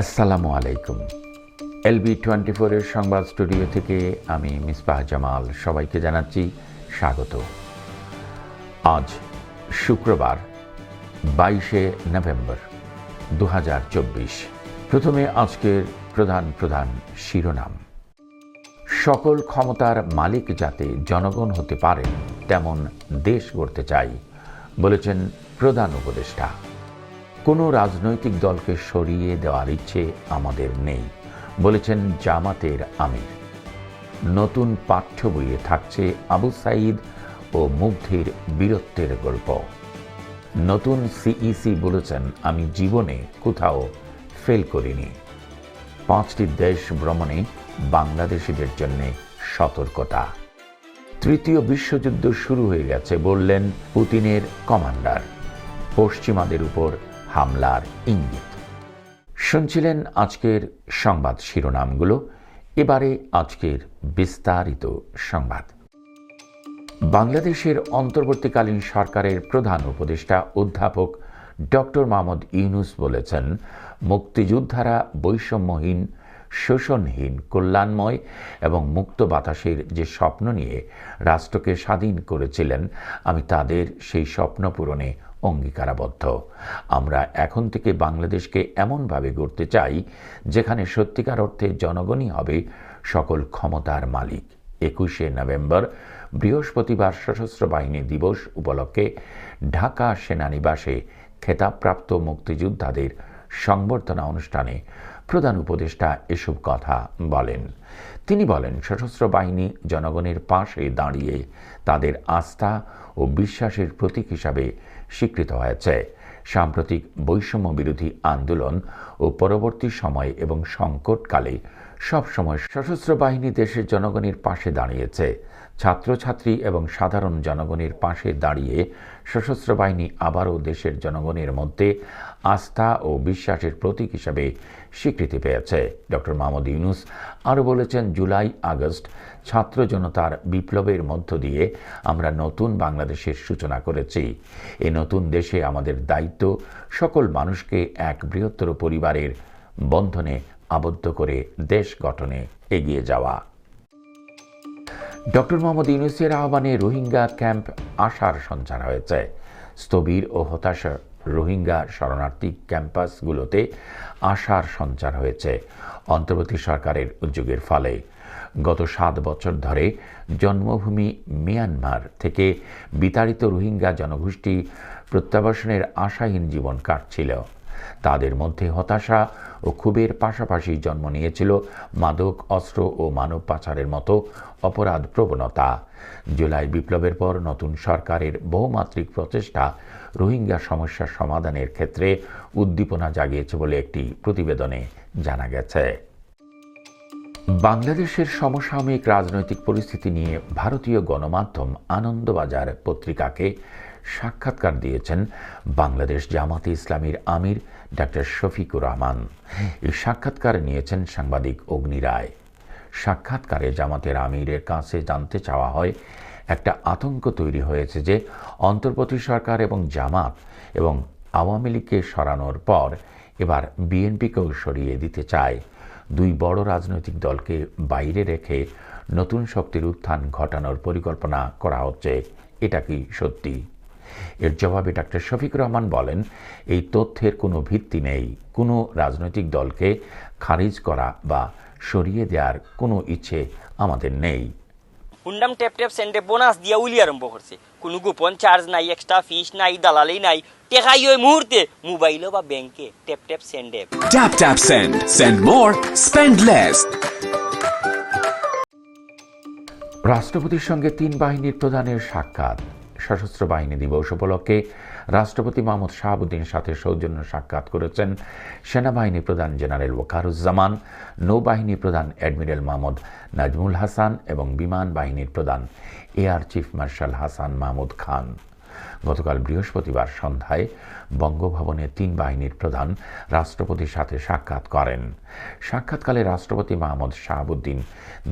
আসসালামু আলাইকুম। LB twenty ফোরের সংবাদ স্টুডিও থেকে আমি মিসবাহ জামাল সবাইকে জানাচ্ছি স্বাগত। আজ শুক্রবার, বাইশে নভেম্বর দু হাজার চব্বিশ। প্রথমে আজকের প্রধান প্রধান শিরোনাম। সকল ক্ষমতার মালিক যাতে জনগণ হতে পারেন তেমন দেশ গড়তে চাই, বলেছেন প্রধান উপদেষ্টা। কোনো রাজনৈতিক দলকে সরিয়ে দেওয়ার ইচ্ছে আমাদের নেই, বলেছেন জামাতের আমির। নতুন পাঠ্য বইয়ে থাকছে আবু সাইদ ও মুগ্ধের বীরত্বের গল্প। নতুন সিইসি বলেছেন, আমি জীবনে কোথাও ফেল করিনি। পাঁচটি দেশ ভ্রমণে বাংলাদেশিদের জন্য সতর্কতা। তৃতীয় বিশ্বযুদ্ধ শুরু হয়ে গেছে, বললেন পুতিনের কমান্ডার। পশ্চিমাদের উপর হামলার ইঙ্গিত। শুনছিলেন আজকের সংবাদ শিরোনামগুলো, এবারে আজকের বিস্তারিত সংবাদ। বাংলাদেশের অন্তর্বর্তীকালীন সরকারের প্রধান উপদেষ্টা অধ্যাপক ডক্টর মোহাম্মদ ইউনুস বলেছেন, মুক্তিযোদ্ধারা বৈষম্যহীন, শোষণহীন, কল্যাণময় এবং মুক্ত বাতাসের যে স্বপ্ন নিয়ে রাষ্ট্রকে স্বাধীন করেছিলেন, আমি তাদের সেই স্বপ্ন পূরণে অঙ্গীকারাবদ্ধ। আমরা এখন থেকে বাংলাদেশকে এমনভাবে গড়তে চাই, যেখানে সত্যিকার অর্থে জনগণই হবে সকল ক্ষমতার মালিক। একুশে নভেম্বর, বৃহস্পতিবার সশস্ত্র বাহিনী দিবস উপলক্ষে ঢাকা সেনানিবাসে খেতাবপ্রাপ্ত মুক্তিযোদ্ধাদের সংবর্ধনা অনুষ্ঠানে প্রধান উপদেষ্টা এসব কথা বলেন। তিনি বলেন, সশস্ত্র বাহিনী জনগণের পাশে দাঁড়িয়ে তাদের আস্থা ও বিশ্বাসের প্রতীক হিসাবে স্বীকৃত হয়েছে। সাম্প্রতিক বৈষম্য বিরোধী আন্দোলন ও পরবর্তী সময় এবং সংকটকালে সবসময় সশস্ত্র বাহিনী দেশের জনগণের পাশে দাঁড়িয়েছে। ছাত্রছাত্রী এবং সাধারণ জনগণের পাশে দাঁড়িয়ে সশস্ত্র বাহিনী আবারও দেশের জনগণের মধ্যে আস্থা ও বিশ্বাসের প্রতীক হিসাবে স্বীকৃতি পেয়েছে। ডক্টর মাহমুদ ইউনুস আরও বলেছেন, জুলাই, আগস্ট ছাত্র জনতার বিপ্লবের মধ্য দিয়ে আমরা নতুন বাংলাদেশের সূচনা করেছি। এই নতুন দেশে আমাদের দায়িত্ব সকল মানুষকে এক বৃহত্তর পরিবারের বন্ধনে আবদ্ধ করে দেশ গঠনে এগিয়ে যাওয়া। ডক্টর মোহাম্মদ ইউনুসের আহ্বানে রোহিঙ্গা ক্যাম্প আসার সঞ্চার হয়েছে। স্থবির ও হতাশা রোহিঙ্গা শরণার্থী ক্যাম্পাসগুলোতে আসার সঞ্চার হয়েছে অন্তর্বর্তী সরকারের উদ্যোগের ফলে। গত সাত বছর ধরে জন্মভূমি মিয়ানমার থেকে বিতাড়িত রোহিঙ্গা জনগোষ্ঠী প্রত্যাবাসনের আশাহীন জীবন কাটছিল। তাদের মধ্যে হতাশা ও ক্ষোভের পাশাপাশি জন্ম নিয়েছিল মাদক, অস্ত্র ও মানব পাচারের মতো অপরাধ প্রবণতা। জুলাই বিপ্লবের পর নতুন সরকারের বহুমাত্রিক প্রচেষ্টা রোহিঙ্গা সমস্যার সমাধানের ক্ষেত্রে উদ্দীপনা জাগিয়েছে বলে একটি প্রতিবেদনে জানা গেছে। বাংলাদেশের সমসাময়িক রাজনৈতিক পরিস্থিতি নিয়ে ভারতীয় গণমাধ্যম আনন্দবাজার পত্রিকাকে সাক্ষাৎকার দিয়েছেন বাংলাদেশ জামাতে ইসলামীর আমির ডাক্তার শফিকুর রহমান। এই সাক্ষাৎকার নিয়েছেন সাংবাদিক অগ্নি রায়। সাক্ষাৎকারে জামাতের আমিরের কাছে জানতে চাওয়া হয়, একটা আতঙ্ক তৈরি হয়েছে যে অন্তর্বর্তী সরকার এবং জামাত এবং আওয়ামী লীগকে সরানোর পর এবার বিএনপিকেও সরিয়ে দিতে চায়। দুই বড় রাজনৈতিক দলকে বাইরে রেখে নতুন শক্তির উত্থান ঘটানোর পরিকল্পনা করা হচ্ছে। এটা কি সত্যি? এর জবাবে ডাক্তার শফিক রহমান বলেন এই তথ্যের কোনো ভিত্তি নেই। কোনো রাজনৈতিক দলকে খারিজ করা বা সরিয়ে দেওয়ার কোনো ইচ্ছে আমাদের নেই। হুন্ডাম ট্যাপ ট্যাপ সেন্ডে বোনাস দিয়া উলি আরম্ভ করছে। কোনো গোপন চার্জ নাই এক্সট্রা ফিস নাই দালালি নাই। টেকাই ওই মুহূর্তে মোবাইলও বা ব্যাংকে ট্যাপ ট্যাপ সেন্ডে। Tap tap send. Send more, spend less. রাষ্ট্রপতির সঙ্গে তিন বাহিনীর প্রধানের সাক্ষাৎ। সশস্ত্র বাহিনী দিবস উপলক্ষে রাষ্ট্রপতি মোহাম্মদ শাহাবুদ্দিন সাথে সৌজন্য সাক্ষাৎ করেছেন সেনাবাহিনী প্রধান জেনারেল ওকারুজ্জামান, নৌবাহিনী প্রধান অ্যাডমিরাল মাহমুদ নাজমুল হাসান এবং বিমান বাহিনীর প্রধান air chief marshal Hasan Mahmud Khan. গতকাল বৃহস্পতিবার সন্ধ্যায় বঙ্গভবনে তিন বাহিনীর প্রধান রাষ্ট্রপতির সাথে সাক্ষাৎ করেন। সাক্ষাৎকালে রাষ্ট্রপতি মাহমুদ শাহাবুদ্দিন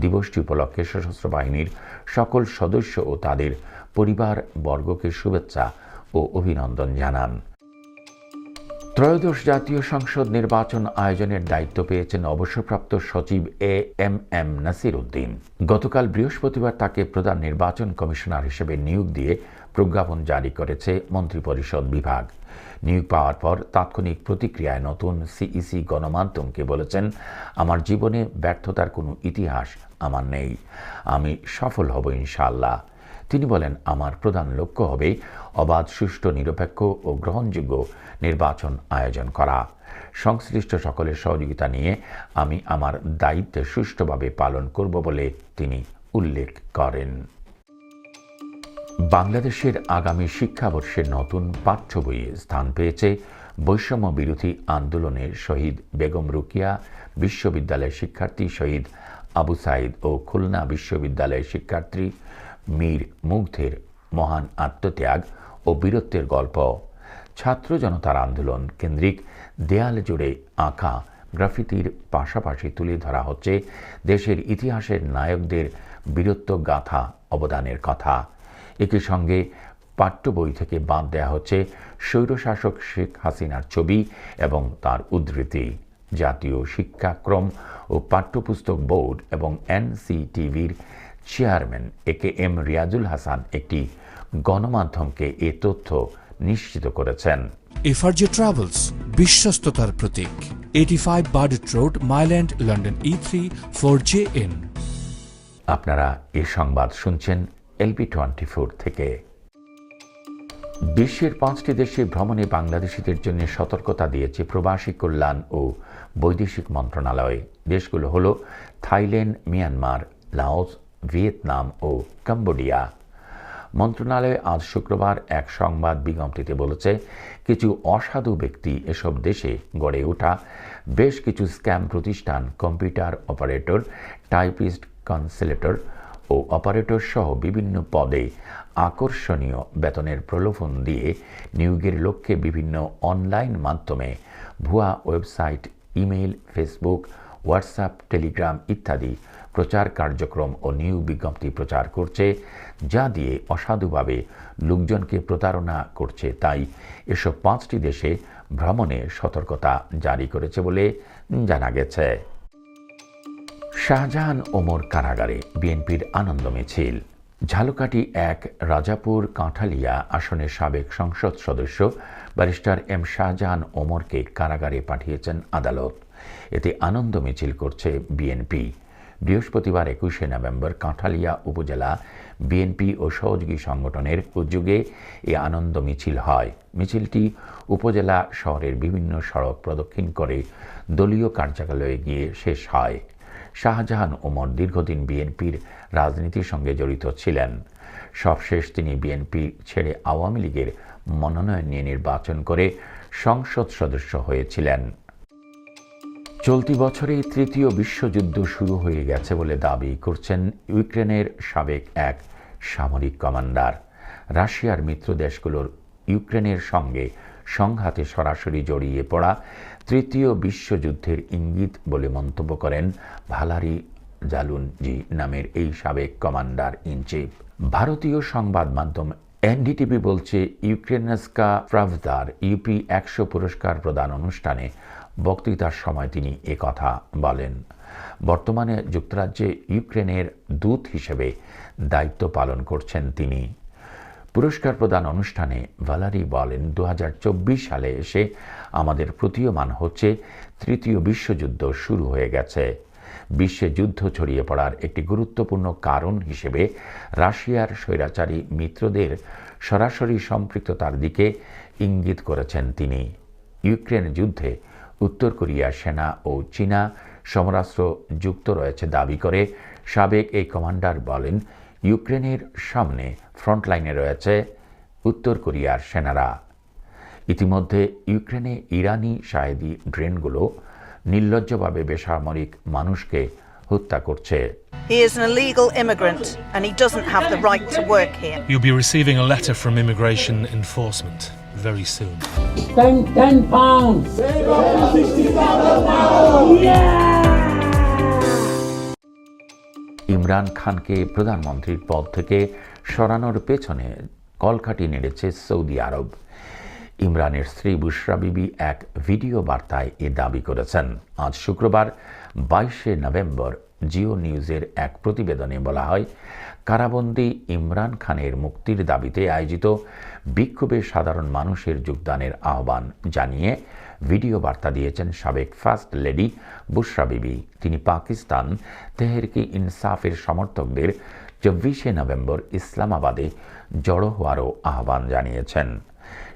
দিবসটি উপলক্ষে সশস্ত্র বাহিনীর সকল সদস্য ও তাদের পরিবার বর্গকে শুভেচ্ছা ও অভিনন্দন জানান। ত্রয়োদশ জাতীয় সংসদ নির্বাচন আয়োজনের দায়িত্ব পেয়েছেন অবসরপ্রাপ্ত সচিব A M M Nasir Uddin গতকাল বৃহস্পতিবার তাকে প্রধান নির্বাচন কমিশনার হিসেবে নিয়োগ দিয়ে প্রজ্ঞাপন জারি করেছে মন্ত্রিপরিষদ বিভাগ। নিয়োগ পাওয়ার পর তাৎক্ষণিক প্রতিক্রিয়ায় নতুন সিইসি গণমাধ্যমকে বলেছেন, আমার জীবনে ব্যর্থতার কোনো ইতিহাস আমার নেই। আমি সফল হব ইনশাআল্লাহ। তিনি বলেন, আমার প্রধান লক্ষ্য হবে অবাধ, সুষ্ঠু, নিরপেক্ষ ও গ্রহণযোগ্য নির্বাচন আয়োজন করা। সংশ্লিষ্ট সকলের সহযোগিতা নিয়ে আমি আমার দায়িত্ব সুষ্ঠুভাবে পালন করব বলে তিনি উল্লেখ করেন। বাংলাদেশের আগামী শিক্ষাবর্ষের নতুন পাঠ্য বইয়ে স্থান পেয়েছে বৈষম্য বিরোধী আন্দোলনের শহীদ বেগম রুকিয়া, বিশ্ববিদ্যালয়ের শিক্ষার্থী শহীদ আবু সাইদ ও খুলনা বিশ্ববিদ্যালয়ের শিক্ষার্থী মীর মুগ্ধের মহান আত্মত্যাগ ও বীরত্বের গল্প। ছাত্র জনতার আন্দোলন কেন্দ্রিক দেয়াল জুড়ে আঁকা গ্রাফিতির পাশাপাশি তুলে ধরা হচ্ছে দেশের ইতিহাসের নায়কদের বীরত্ব গাথা অবদানের কথা। একই সঙ্গে পাঠ্য বই থেকে বাদ দেওয়া হচ্ছে স্বৈরশাসক শেখ হাসিনার ছবি এবং তার উদ্ধৃতি। জাতীয় শিক্ষাক্রম ও পাঠ্যপুস্তক বোর্ড এবং এনসিটিভির chairman A K M Riazul Hasan একটি গণমাধ্যমকে এ তথ্য নিশ্চিত করেছেন। এফআরজে ট্রাভেলস বিশ্বস্ততার প্রতীক। Eighty five Burdett Road Mile End London E three four J N আপনারা এ সংবাদ শুনছেন এলবি টোয়েন্টি ফোর থেকে। বিশ্বের পাঁচটি দেশে ভ্রমণে বাংলাদেশিদের জন্য সতর্কতা দিয়েছে প্রবাসী কল্যাণ ও বৈদেশিক মন্ত্রণালয়। দেশগুলো হল থাইল্যান্ড মিয়ানমার লাওস ভিয়েতনাম ও কম্বোডিয়া। মন্ত্রণালয় আজ শুক্রবার এক সংবাদ বিজ্ঞপ্তিতে বলেছে, কিছু অসাধু ব্যক্তি এসব দেশে গড়ে ওঠা বেশ কিছু স্ক্যাম প্রতিষ্ঠান, কম্পিউটার অপারেটর, টাইপিস্ট, কনসেলেটর ও অপারেটর সহ বিভিন্ন পদে আকর্ষণীয় বেতনের প্রলোভন দিয়ে নিয়োগের লক্ষ্যে বিভিন্ন অনলাইন মাধ্যমে ভুয়া website, email, Facebook, WhatsApp, Telegram ইত্যাদি প্রচার কার্যক্রম ও নিয়োগ বিজ্ঞপ্তি প্রচার করছে, যা দিয়ে অসাধুভাবে লোকজনকে প্রতারণা করছে। তাই এসব পাঁচটি দেশে ভ্রমণে সতর্কতা জারি করেছে বলে জানা গেছে। শাহজাহান ওমর কারাগারে বিএনপির আনন্দ মিছিল। ঝালকাঠি এক রাজাপুর কাঁঠালিয়া আসনের সাবেক সংসদ সদস্য ব্যারিস্টার এম শাহজাহান ওমরকে কারাগারে পাঠিয়েছেন আদালত। এতে আনন্দ মিছিল করছে বিএনপি। বৃহস্পতিবার একুশে নভেম্বর কাঁঠালিয়া উপজেলা বিএনপি ও সহযোগী সংগঠনের উদ্যোগে এ আনন্দ মিছিল হয়। মিছিলটি উপজেলা শহরের বিভিন্ন সড়ক প্রদক্ষিণ করে দলীয় কার্যালয়ে গিয়ে শেষ হয়। শাহজাহান ওমর দীর্ঘদিন বিএনপির রাজনীতির সঙ্গে জড়িত ছিলেন। সবশেষ তিনি বিএনপি ছেড়ে আওয়ামী লীগের মনোনয়ন নিয়ে নির্বাচন করে সংসদ সদস্য হয়েছিলেন। চলতি বছরে তৃতীয় বিশ্বযুদ্ধ শুরু হয়ে গেছে বলে দাবি করছেন ইউক্রেনের সাবেক এক সামরিক কমান্ডার। রাশিয়ার মিত্র দেশগুলোর ইউক্রেনের সঙ্গে সংঘাতে সরাসরি জড়িয়ে পড়া তৃতীয় বিশ্বযুদ্ধের ইঙ্গিত বলে মন্তব্য করেন ভালারি জালুনজি নামের এই সাবেক কমান্ডার ইন চিফ। ভারতীয় সংবাদ মাধ্যম এনডিটিভি বলছে, ইউক্রেনস্কা প্রাভদার ইউপি একশো পুরস্কার প্রদান অনুষ্ঠানে বক্তৃতার সময় তিনি কথা বলেন। বর্তমানে যুক্তরাজ্যে ইউক্রেনের দূত হিসেবে দায়িত্ব পালন করছেন তিনি। পুরস্কার প্রদান অনুষ্ঠানে ভালারি বলেন দু হাজার চব্বিশ সালে এসে আমাদের প্রতীয়মান হচ্ছে তৃতীয় বিশ্বযুদ্ধ শুরু হয়ে গেছে। বিশ্বে যুদ্ধ ছড়িয়ে পড়ার একটি গুরুত্বপূর্ণ কারণ হিসেবে রাশিয়ার স্বৈরাচারী মিত্রদের সরাসরি সম্পৃক্ততার দিকে ইঙ্গিত করেছেন তিনি। ইউক্রেন যুদ্ধে উত্তর কোরিয়া সেনা ও চীনা সমরাস্ত্র যুক্ত রয়েছে দাবি করে সাবেক এই কমান্ডার বলেন ইউক্রেনের সামনে ফ্রন্টলাইনে রয়েছে উত্তর কোরিয়ার সেনারা। ইতিমধ্যে ইউক্রেনে ইরানি সাহেদি ড্রেনগুলো নির্লজ্জভাবে বেসামরিক মানুষকে হত্যা করছে। He is an illegal immigrant and he doesn't have the right to work here. You'll be receiving a letter from immigration enforcement. Very soon. 10, 10 pounds. Imran খানকে প্রধানমন্ত্রীর পদ থেকে সরানোর পেছনে কলকাঠি নেড়েছে সৌদি আরব ইমরানের স্ত্রী বুশরা বিবি এক ভিডিও বার্তায় এ দাবি করেছেন আজ শুক্রবার বাইশে নভেম্বর জিও নিউজের এক প্রতিবেদনে বলা হয় কারাবন্দী ইমরান খানের মুক্তির দাবিতে আয়োজিত বিক্ষোভে সাধারণ মানুষের যোগদানের আহ্বান জানিয়ে ভিডিও বার্তা দিয়েছেন সাবেক ফার্স্ট লেডি বুশরা বিবি। তিনি পাকিস্তান তেহরকি ইনসাফের সমর্থকদের চব্বিশে নভেম্বর ইসলামাবাদে জড়ো হওয়ারও আহ্বান জানিয়েছেন।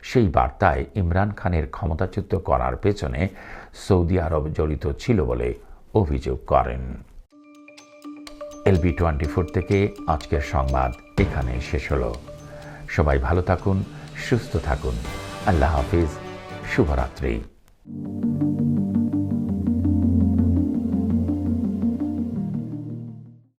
সেই বার্তায় ইমরান খানের ক্ষমতাচ্যুত করার পেছনে সৌদি আরব জড়িত ছিল বলে অভিযোগ করেন। এলবি টোয়েন্টি ফোর থেকে আজকের সংবাদ এখানে শেষ হল। সবাই ভালো থাকুন, সুস্থ থাকুন। আল্লাহ হাফিজ, শুভরাত্রি।